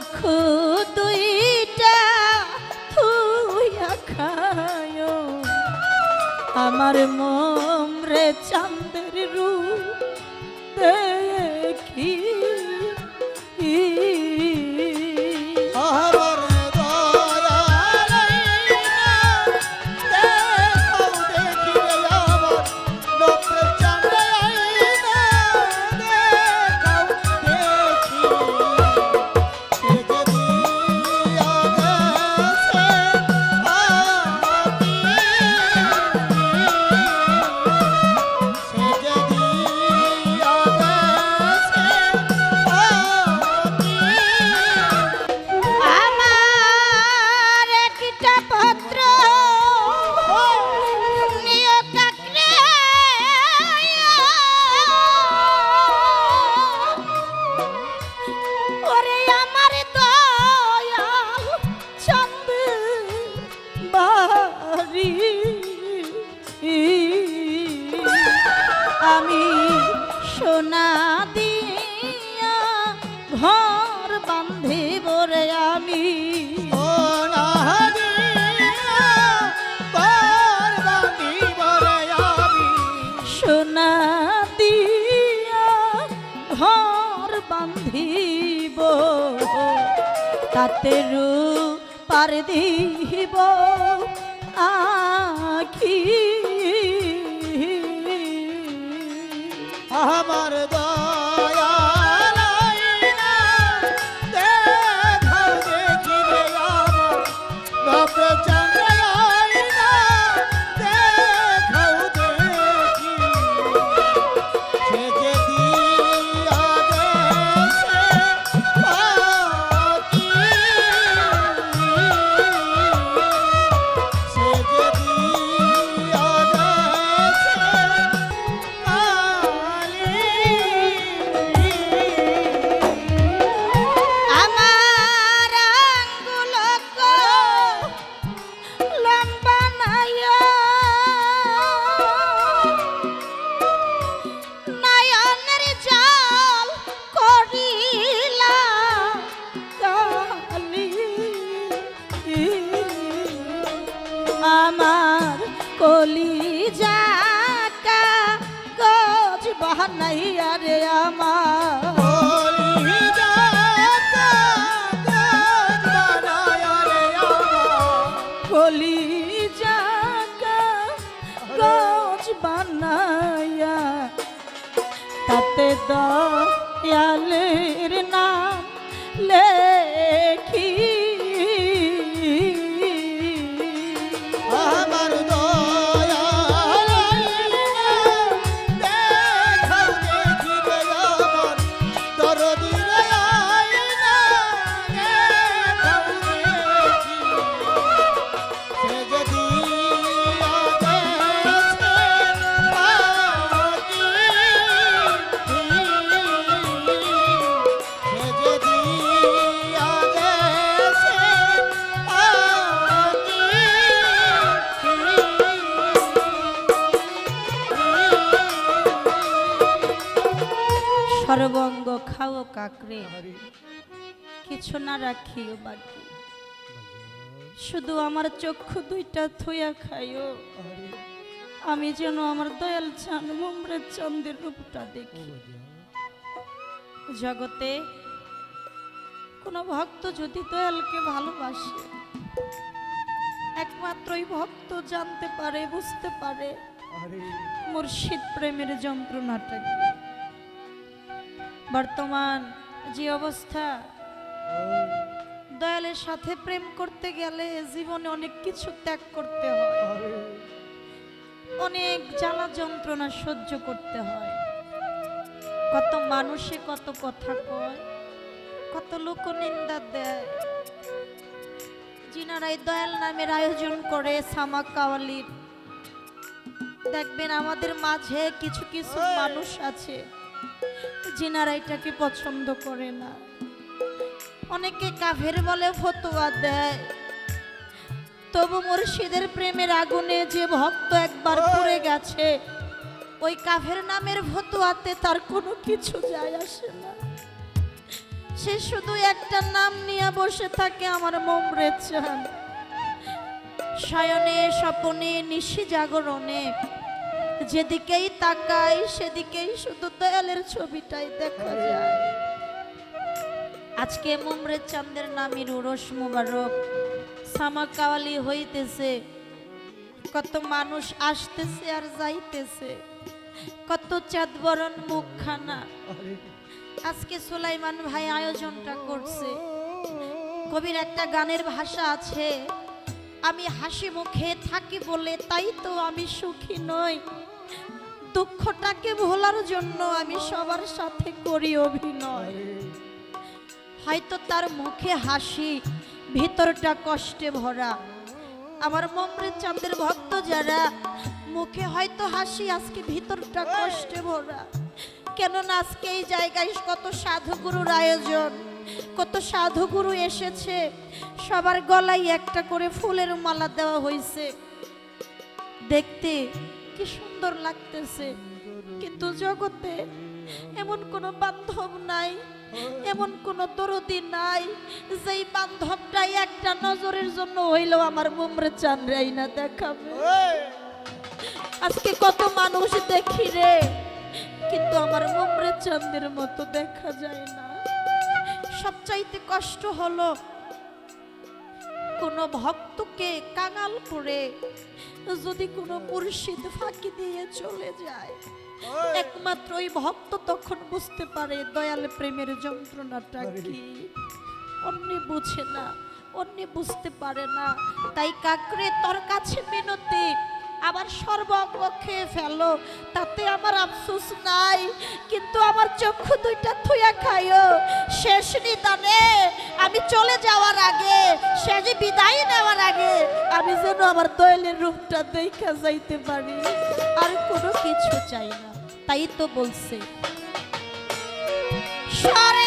চক্ষু দুইটা থুয়া খায়। আমার মোমরে চাঁদের তাতে পার দিব আখি বানায়া তাতে দয়ালের নাম লেখি খাও কিছু না রাখিও বাকি। শুধু আমার চক্ষু দুইটা থুয়া খাইও। আমি যেন আমার দয়াল চান মুমরের চন্দ্রের রূপটা দেখি। জগতে কোনো ভক্ত যদি দয়ালকে ভালোবাসে, একমাত্রই ভক্ত জানতে পারে, বুঝতে পারে মুর্শিদ প্রেমের যন্ত্রণাটা বর্তমান যে অবস্থা। দয়ালের সাথে প্রেম করতে গেলে জীবনে অনেক কিছু ত্যাগ করতে হয়। অনেক জ্বালা যন্ত্রণা সহ্য করতে হয়। কত মানুষে কত কথা কয় কত লোক নিন্দা দেয়। যিনারা এই দয়াল নামের আয়োজন করে সামা কাওয়ালির দেখবেন আমাদের মাঝে কিছু কিছু মানুষ আছে। যিনারা এটাকে পছন্দ করে না। অনেকে কাফের বলে ফতোয়া দেয়। তবু মুর্শিদের প্রেমের আগুনে যে ভক্ত একবার পড়ে গেছে ওই কাফের নামের ভতুয়াতে তার কোনো কিছু যায় আসে না। সে শুধু একটা নাম নিয়ে বসে থাকে আমার মোমরে চান। শয়নে স্বপনে নিশি জাগরণে যেদিকেই তাকাই সেদিকেই শুধু দয়ালের ছবিটাই দেখা যায়। আজকে মুমরে চান্দের নামের উরস মুবারক সামা কাওয়ালি হইতেছে। কত মানুষ আসতেছে আর যাইতেছে। কত চাঁদ বরণ মুখখানা। আজকে সুলাইমান ভাই আয়োজনটা করছে। কবির একটা গানের ভাষা আছে আমি হাসি মুখে থাকি বলে তাই তো আমি সুখী নই। দুঃখটাকে ভোলার জন্য আমি সবার সাথে করি অভিনয়। হয়তো তার মুখে হাসি, ভেতরটা কষ্টে ভরা। আমার মমরে চাঁদের ভক্ত যারা, মুখে হয়তো হাসি, আজকে ভিতরটা কষ্টে ভরা। কেননা আজকে এই জায়গায় কত সাধুগুরুর আয়োজন, কত সাধুগুরু এসেছে। সবার গলায় একটা করে ফুলের মালা দেওয়া হয়েছে। দেখতে কি সুন্দর লাগতেছে। কিন্তু জগতে এমন কোনো বান্ধব নাই এমন কোনো দরদি নাই যেই বান্ধবটাই একটা নজরের জন্য হইল আমার মুমরে চান রাই না দেখাবে। আজকে কত মানুষ দেখি রে কিন্তু আমার মুমরে চাঁদের মতো দেখা যায় না। সবচাইতে কষ্ট হলো কোনো ভক্তকে কাঙাল করে যদি কোনো মুর্শিদ ফাঁকি দিয়ে চলে যায় একমাত্র ওই ভক্ত তখন বুঝতে পারে দয়াল প্রেমের যন্ত্রণাটা কি। অন্য বুঝে না অন্য বুঝতে পারে না। তাই কাকরে তোর কাছে মিনতি আবার সর্বাঙ্গ খেয়ে ফেলো, তাতে আমার আফসোস নাই, কিন্তু আমার চক্ষু দুইটা থুয়া খাইও। শেষ নিদানে আমি চলে যাওয়ার আগে, শেষ বিদায় নেওয়ার আগে আমি যেন আমার দয়ালের রূপটা দেখা যাইতে পারি। আর কোনো কিছু চাই না, তাই তো বলছে। সরে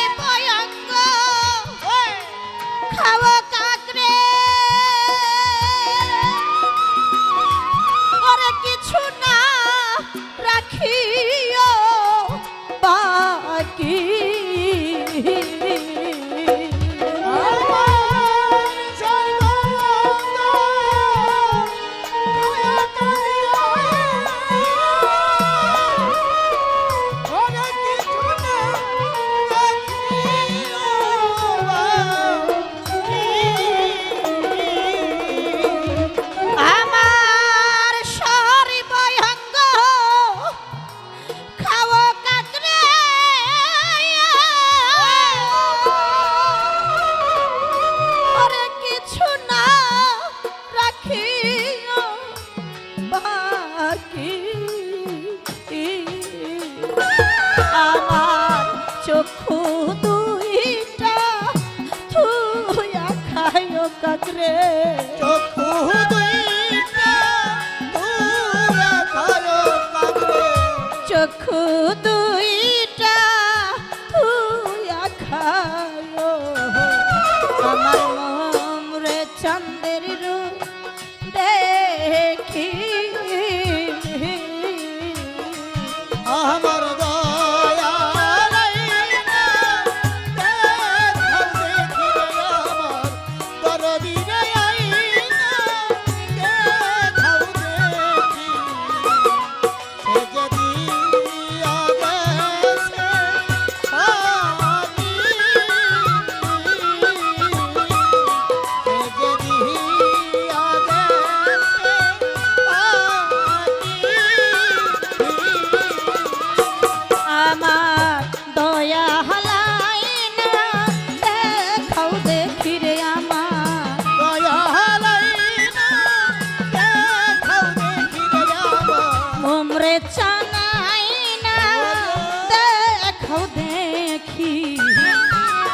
দেখি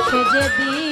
সে যেদিন